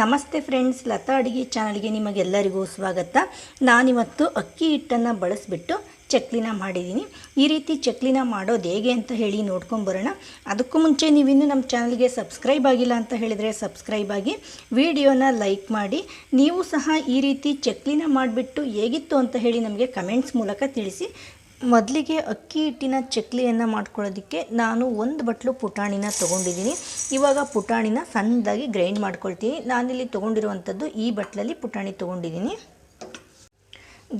ನಮಸ್ತೆ ಫ್ರೆಂಡ್ಸ್, ಲತಾ ಅಡುಗೆ ಚಾನಲ್ಗೆ ನಿಮಗೆಲ್ಲರಿಗೂ ಸ್ವಾಗತ. ನಾನಿವತ್ತು ಅಕ್ಕಿ ಹಿಟ್ಟನ್ನು ಬಳಸಿಬಿಟ್ಟು ಚಕ್ಲಿನ ಮಾಡಿದ್ದೀನಿ. ಈ ರೀತಿ ಚಕ್ಲಿನ ಮಾಡೋದು ಹೇಗೆ ಅಂತ ಹೇಳಿ ನೋಡ್ಕೊಂಬರೋಣ ಅದಕ್ಕೂ ಮುಂಚೆ ನೀವಿನ್ನೂ ನಮ್ಮ ಚಾನಲ್ಗೆ ಸಬ್ಸ್ಕ್ರೈಬ್ ಆಗಿಲ್ಲ ಅಂತ ಹೇಳಿದರೆ ಸಬ್ಸ್ಕ್ರೈಬ್ ಆಗಿ, ವಿಡಿಯೋನ ಲೈಕ್ ಮಾಡಿ. ನೀವು ಸಹ ಈ ರೀತಿ ಚಕ್ಲಿನ ಮಾಡಿಬಿಟ್ಟು ಹೇಗಿತ್ತು ಅಂತ ಹೇಳಿ ನಮಗೆ ಕಮೆಂಟ್ಸ್ ಮೂಲಕ ತಿಳಿಸಿ. ಮೊದಲಿಗೆ ಅಕ್ಕಿ ಹಿಟ್ಟಿನ ಚಕ್ಲಿಯನ್ನು ಮಾಡ್ಕೊಳ್ಳೋದಕ್ಕೆ ನಾನು ಒಂದು ಬಟ್ಲು ಪುಟಾಣಿನ ತೊಗೊಂಡಿದ್ದೀನಿ. ಇವಾಗ ಪುಟಾಣಿನ ಸಣ್ಣದಾಗಿ ಗ್ರೈಂಡ್ ಮಾಡ್ಕೊಳ್ತೀನಿ. ನಾನಿಲ್ಲಿ ತೊಗೊಂಡಿರುವಂಥದ್ದು ಈ ಬಟ್ಲಲ್ಲಿ ಪುಟಾಣಿ ತೊಗೊಂಡಿದ್ದೀನಿ.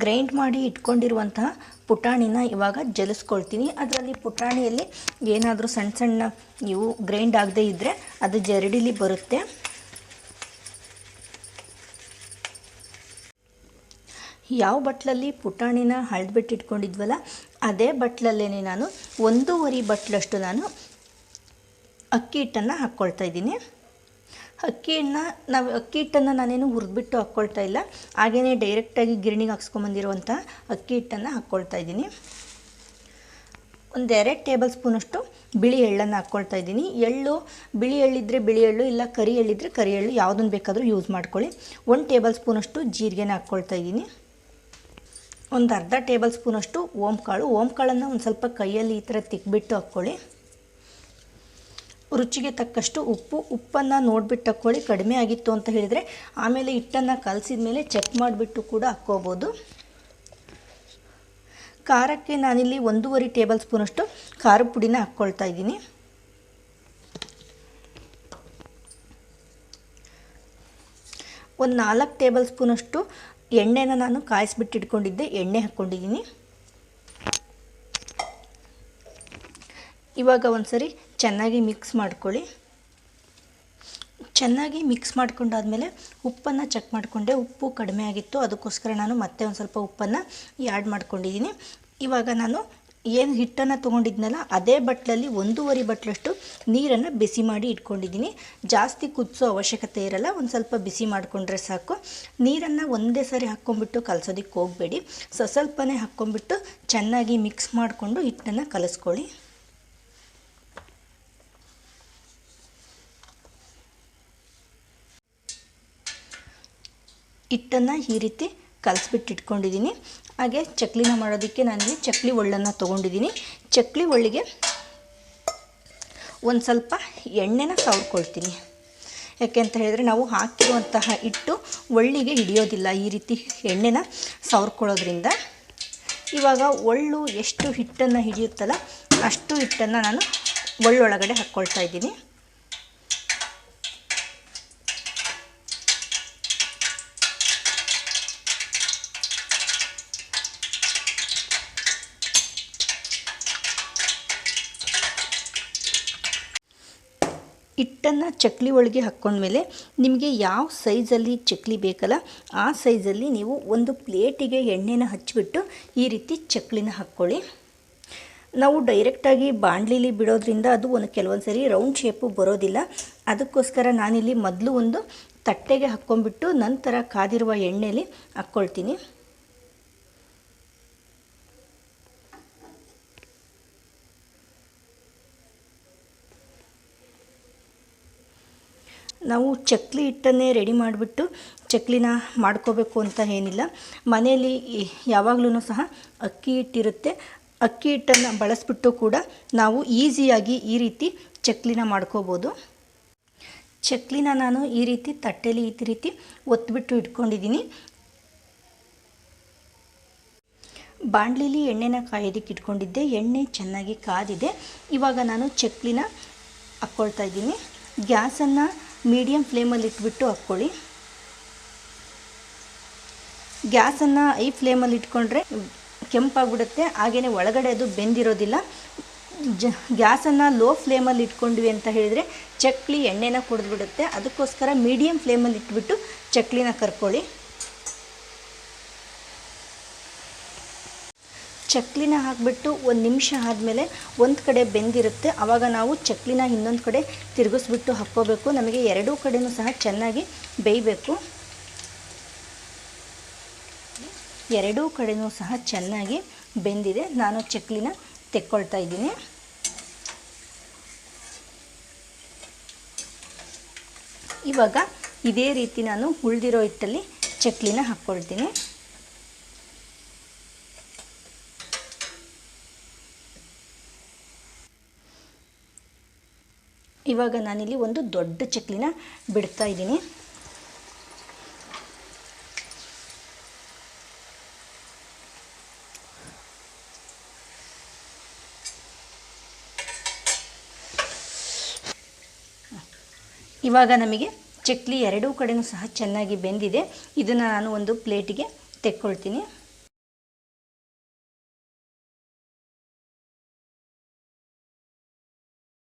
ಗ್ರೈಂಡ್ ಮಾಡಿ ಇಟ್ಕೊಂಡಿರುವಂತಹ ಪುಟಾಣಿನ ಇವಾಗ ಜಲಿಸ್ಕೊಳ್ತೀನಿ. ಅದರಲ್ಲಿ ಪುಟಾಣಿಯಲ್ಲಿ ಏನಾದರೂ ಸಣ್ಣ ಸಣ್ಣ ಇವು ಗ್ರೈಂಡ್ ಆಗದೇ ಇದ್ದರೆ ಅದು ಜರಡಿಲಿ ಬರುತ್ತೆ. ಯಾವ ಬಟ್ಲಲ್ಲಿ ಪುಟಾಣಿನ ಹಳ್ದ್ಬಿಟ್ಟು ಇಟ್ಕೊಂಡಿದ್ವಲ್ಲ ಅದೇ ಬಟ್ಲಲ್ಲೇ ನಾನು ಒಂದೂವರೆ ಬಟ್ಲಷ್ಟು ನಾನು ಅಕ್ಕಿ ಹಿಟ್ಟನ್ನು ಹಾಕ್ಕೊಳ್ತಾ ಇದ್ದೀನಿ. ಅಕ್ಕಿ ಹಿಟ್ಟನ್ನ ನಾವು, ಅಕ್ಕಿ ಹಿಟ್ಟನ್ನು ನಾನೇನು ಹುರಿದ್ಬಿಟ್ಟು ಹಾಕ್ಕೊಳ್ತಾ ಇಲ್ಲ. ಹಾಗೆಯೇ ಡೈರೆಕ್ಟಾಗಿ ಗಿರಣಿಗೆ ಹಾಕ್ಸ್ಕೊಂಬಂದಿರುವಂಥ ಅಕ್ಕಿ ಹಿಟ್ಟನ್ನು ಹಾಕ್ಕೊಳ್ತಾ ಇದ್ದೀನಿ. ಒಂದು ಎರಡು ಟೇಬಲ್ ಸ್ಪೂನಷ್ಟು ಬಿಳಿ ಎಳ್ಳನ್ನು ಹಾಕ್ಕೊಳ್ತಾ ಇದ್ದೀನಿ. ಎಳ್ಳು, ಬಿಳಿ ಎಳ್ಳಿದ್ರೆ ಬಿಳಿ ಎಳ್ಳು, ಇಲ್ಲ ಕರಿ ಎಳ್ಳಿದ್ರೆ ಕರಿ ಎಳ್ಳು ಯಾವುದನ್ನು ಬೇಕಾದರೂ ಯೂಸ್ ಮಾಡ್ಕೊಳ್ಳಿ. ಒಂದು ಟೇಬಲ್ ಸ್ಪೂನಷ್ಟು ಜೀರಿಗೆನ ಹಾಕ್ಕೊಳ್ತಾ ಇದ್ದೀನಿ. ಒಂದು ಅರ್ಧ ಟೇಬಲ್ ಸ್ಪೂನಷ್ಟು ಓಂಕಾಳು ಓಂಕಾಳನ್ನು ಒಂದು ಸ್ವಲ್ಪ ಕೈಯಲ್ಲಿ ಈ ಥರ ತಿಕ್ಬಿಟ್ಟು ಹಾಕ್ಕೊಳ್ಳಿ. ರುಚಿಗೆ ತಕ್ಕಷ್ಟು ಉಪ್ಪು. ಉಪ್ಪನ್ನು ನೋಡಿಬಿಟ್ಟು ಹಾಕ್ಕೊಳ್ಳಿ. ಕಡಿಮೆ ಆಗಿತ್ತು ಅಂತ ಹೇಳಿದರೆ ಆಮೇಲೆ ಹಿಟ್ಟನ್ನು ಕಲಸಿದ ಮೇಲೆ ಚೆಕ್ ಮಾಡಿಬಿಟ್ಟು ಕೂಡ ಹಾಕ್ಕೋಬೋದು. ಖಾರಕ್ಕೆ ನಾನಿಲ್ಲಿ ಒಂದೂವರೆ ಟೇಬಲ್ ಸ್ಪೂನಷ್ಟು ಖಾರ ಪುಡಿನ ಹಾಕ್ಕೊಳ್ತಾ ಇದ್ದೀನಿ. ಒಂದು ನಾಲ್ಕು ಟೇಬಲ್ ಸ್ಪೂನಷ್ಟು ಎಣ್ಣೆನ ನಾನು ಕಾಯಿಸ್ಬಿಟ್ಟು ಇಟ್ಕೊಂಡಿದ್ದೆ ಎಣ್ಣೆ ಹಾಕ್ಕೊಂಡಿದ್ದೀನಿ. ಇವಾಗ ಒಂದು ಸರಿ ಚೆನ್ನಾಗಿ ಮಿಕ್ಸ್ ಮಾಡ್ಕೊಳ್ಳಿ. ಚೆನ್ನಾಗಿ ಮಿಕ್ಸ್ ಮಾಡ್ಕೊಂಡಾದಮೇಲೆ ಉಪ್ಪನ್ನು ಚೆಕ್ ಮಾಡಿಕೊಂಡೆ, ಉಪ್ಪು ಕಡಿಮೆ ಆಗಿತ್ತು, ಅದಕ್ಕೋಸ್ಕರ ನಾನು ಮತ್ತೆ ಒಂದು ಸ್ವಲ್ಪ ಉಪ್ಪನ್ನು ಆ್ಯಡ್ ಮಾಡ್ಕೊಂಡಿದ್ದೀನಿ. ಇವಾಗ ನಾನು ಏನು ಹಿಟ್ಟನ್ನು ತೊಗೊಂಡಿದ್ನಲ್ಲ, ಅದೇ ಬಟ್ಲಲ್ಲಿ ಒಂದೂವರೆ ಬಟ್ಲಷ್ಟು ನೀರನ್ನು ಬಿಸಿ ಮಾಡಿ ಇಟ್ಕೊಂಡಿದ್ದೀನಿ. ಜಾಸ್ತಿ ಕುದಿಸೋ ಅವಶ್ಯಕತೆ ಇರಲ್ಲ, ಒಂದು ಸ್ವಲ್ಪ ಬಿಸಿ ಮಾಡಿಕೊಂಡ್ರೆ ಸಾಕು. ನೀರನ್ನು ಒಂದೇ ಸರಿ ಹಾಕ್ಕೊಂಬಿಟ್ಟು ಕಲಸೋದಕ್ಕೆ ಹೋಗಬೇಡಿ. ಸ್ವಸ್ವಲ್ಪನೇ ಸ್ವಲ್ಪನೇ ಚೆನ್ನಾಗಿ ಮಿಕ್ಸ್ ಮಾಡಿಕೊಂಡು ಹಿಟ್ಟನ್ನು ಕಲಸ್ಕೊಳ್ಳಿ. ಹಿಟ್ಟನ್ನು ಈ ರೀತಿ ಕಲಸ್ಬಿಟ್ಟು ಇಟ್ಕೊಂಡಿದ್ದೀನಿ. ಹಾಗೆ ಚಕ್ಲಿನ ಮಾಡೋದಕ್ಕೆ ನಾನಿಲ್ಲಿ ಚಕ್ಲಿ ಒಳ್ಳನ್ನು ತೊಗೊಂಡಿದ್ದೀನಿ. ಚಕ್ಲಿ ಒಳ್ಳಿಗೆ ಒಂದು ಸ್ವಲ್ಪ ಎಣ್ಣೆನ ಸವ್ರ್ಕೊಳ್ತೀನಿ ಯಾಕೆ ಅಂತ ಹೇಳಿದರೆ ನಾವು ಹಾಕಿರುವಂತಹ ಹಿಟ್ಟು ಒಳ್ಳಿಗೆ ಹಿಡಿಯೋದಿಲ್ಲ ಈ ರೀತಿ ಎಣ್ಣೆನ ಸವ್ರ್ಕೊಳ್ಳೋದ್ರಿಂದ. ಇವಾಗ ಒಳ್ಳು ಎಷ್ಟು ಹಿಟ್ಟನ್ನು ಹಿಡಿಯುತ್ತಲ್ಲ ಅಷ್ಟು ಹಿಟ್ಟನ್ನು ನಾನು ಒಳ್ಳೊಳಗಡೆ ಹಾಕ್ಕೊಳ್ತಾ ಇದ್ದೀನಿ. ಹಿಟ್ಟನ್ನು ಚಕ್ಲಿ ಒಳಗೆ ಹಾಕ್ಕೊಂಡ್ಮೇಲೆ ನಿಮಗೆ ಯಾವ ಸೈಜಲ್ಲಿ ಚಕ್ಲಿ ಬೇಕಲ್ಲ ಆ ಸೈಜಲ್ಲಿ ನೀವು ಒಂದು ಪ್ಲೇಟಿಗೆ ಎಣ್ಣೆನ ಹಚ್ಚಿಬಿಟ್ಟು ಈ ರೀತಿ ಚಕ್ಲಿನ ಹಾಕ್ಕೊಳ್ಳಿ. ನಾವು ಡೈರೆಕ್ಟಾಗಿ ಬಾಣಲಿಲಿ ಬಿಡೋದ್ರಿಂದ ಅದು ಒಂದು ಕೆಲವೊಂದು ಸರಿ ರೌಂಡ್ ಶೇಪು ಬರೋದಿಲ್ಲ. ಅದಕ್ಕೋಸ್ಕರ ನಾನಿಲ್ಲಿ ಮೊದಲು ಒಂದು ತಟ್ಟೆಗೆ ಹಾಕ್ಕೊಂಡ್ಬಿಟ್ಟು ನಂತರ ಕಾದಿರುವ ಎಣ್ಣೆಯಲ್ಲಿ ಹಾಕ್ಕೊಳ್ತೀನಿ. ನಾವು ಚಕ್ಲಿ ಹಿಟ್ಟನ್ನೇ ರೆಡಿ ಮಾಡಿಬಿಟ್ಟು ಚಕ್ಲಿನ ಮಾಡ್ಕೋಬೇಕು ಅಂತ ಏನಿಲ್ಲ. ಮನೆಯಲ್ಲಿ ಯಾವಾಗಲೂ ಸಹ ಅಕ್ಕಿ ಹಿಟ್ಟಿರುತ್ತೆ. ಅಕ್ಕಿ ಹಿಟ್ಟನ್ನು ಬಳಸ್ಬಿಟ್ಟು ಕೂಡ ನಾವು ಈಸಿಯಾಗಿ ಈ ರೀತಿ ಚಕ್ಲಿನ ಮಾಡ್ಕೋಬೋದು. ಚಕ್ಲಿನ ನಾನು ಈ ರೀತಿ ತಟ್ಟೆಲಿ ಈ ರೀತಿ ಒತ್ಬಿಟ್ಟು ಇಟ್ಕೊಂಡಿದ್ದೀನಿ. ಬಾಂಡ್ಲಿಲಿ ಎಣ್ಣೆನ ಕಾಯೋದಕ್ಕೆ ಇಟ್ಕೊಂಡಿದ್ದೆ. ಎಣ್ಣೆ ಚೆನ್ನಾಗಿ ಕಾದಿದೆ. ಇವಾಗ ನಾನು ಚಕ್ಲಿನ ಹಾಕ್ಕೊಳ್ತಾ ಇದ್ದೀನಿ. ಗ್ಯಾಸನ್ನು ಮೀಡಿಯಮ್ ಫ್ಲೇಮಲ್ಲಿ ಇಟ್ಬಿಟ್ಟು ಹಾಕ್ಕೊಳ್ಳಿ. ಗ್ಯಾಸನ್ನು ಐ ಫ್ಲೇಮಲ್ಲಿ ಇಟ್ಕೊಂಡ್ರೆ ಕೆಂಪಾಗ್ಬಿಡುತ್ತೆ. ಹಾಗೆಯೇ ಒಳಗಡೆ ಅದು ಬೆಂದಿರೋದಿಲ್ಲ. ಜ, ಗ್ಯಾಸನ್ನು ಲೋ ಫ್ಲೇಮಲ್ಲಿ ಇಟ್ಕೊಂಡ್ವಿ ಅಂತ ಹೇಳಿದರೆ ಚಕ್ಲಿ ಎಣ್ಣೆನ ಕುಡಿದ್ಬಿಡುತ್ತೆ. ಅದಕ್ಕೋಸ್ಕರ ಮೀಡಿಯಮ್ ಫ್ಲೇಮಲ್ಲಿ ಇಟ್ಬಿಟ್ಟು ಚಕ್ಲಿನ ಕರ್ಕೊಳ್ಳಿ. ಚಕ್ಲಿನ ಹಾಕಿಬಿಟ್ಟು ಒಂದು ನಿಮಿಷ ಆದಮೇಲೆ ಒಂದು ಕಡೆ ಬೆಂದಿರುತ್ತೆ. ಆವಾಗ ನಾವು ಚಕ್ಲಿನ ಇನ್ನೊಂದು ಕಡೆ ತಿರುಗಿಸ್ಬಿಟ್ಟು ಹಾಕ್ಕೋಬೇಕು. ನಮಗೆ ಎರಡೂ ಕಡೆಯೂ ಸಹ ಚೆನ್ನಾಗಿ ಬೇಯಬೇಕು. ಎರಡೂ ಕಡೆಯೂ ಸಹ ಚೆನ್ನಾಗಿ ಬೆಂದಿದೆ. ನಾನು ಚಕ್ಲಿನ ತೆಕ್ಕೊಳ್ತಾ ಇದ್ದೀನಿ. ಇವಾಗ ಇದೇ ರೀತಿ ನಾನು ಉಳಿದಿರೋ ಹಿಟ್ಟಲ್ಲಿ ಚಕ್ಲಿನ ಹಾಕ್ಕೊಳ್ತೀನಿ. ಇವಾಗ ನಾನಿಲ್ಲಿ ಒಂದು ದೊಡ್ಡ ಚಕ್ಲಿನ ಬಿಡ್ತಾ ಇದ್ದೀನಿ. ಇವಾಗ ನಮಗೆ ಚಕ್ಲಿ ಎರಡೂ ಕಡೆಯೂ ಸಹ ಚೆನ್ನಾಗಿ ಬೆಂದಿದೆ. ಇದನ್ನು ನಾನು ಒಂದು ಪ್ಲೇಟಿಗೆ ತೆಕ್ಕೊಳ್ತೀನಿ.